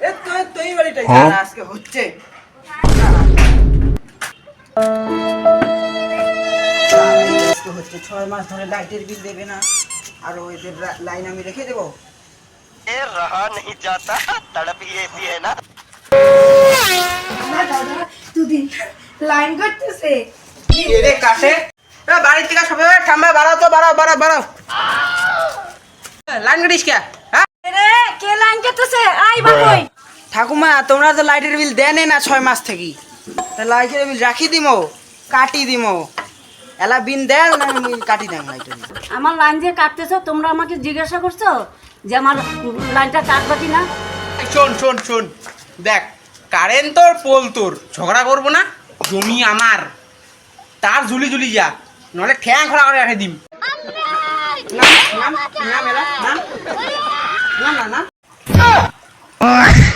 এ তো তো এই বাড়িটাই হ্যাঁ? দাঁড়া, আজকে হচ্ছে দাঁড়া, এই আজকে হচ্ছে ছয় মাস ধরে লাইটের বিল দেবে না আর ওদের রা- লাইন আমি রেখে দেবো ये रहा नहीं जाता तड़प ही ऐसी है ना না দাদা দুদিন লাইন করতেছে এরে কাটে এ বাড়ি থেকে সবাই ঠাম্মা বাড়াও তো বাড়াও বাড়াও বাড়াও লাইন কাটিস কে হ্যাঁ রে কে লাইন করতেছে বাবুই। ঠাকুমা তোমরা তো লাইটের বিল দেনে না ছয় মাস থেকে। তা লাইটের বিল রাখি দিমো কাটি দিমো। এলা বিন দেন না আমি কাটি দেন লাইটের বিল? আমার লাইন যে কাটতেছো তোমরা আমাকে জিজ্ঞাসা করছ যে আমার লাইনটা কাটবা কি না শোন শোন শোন। দেখ কারেন্ট তোর পোল তোর। ঝগড়া করব না জমি আমার। তার ঝুলি ঝুলি যা নলে ঠ্যাং খোলা করে রেখে দিম। নাম নাম নাম এলা নাম। Ugh.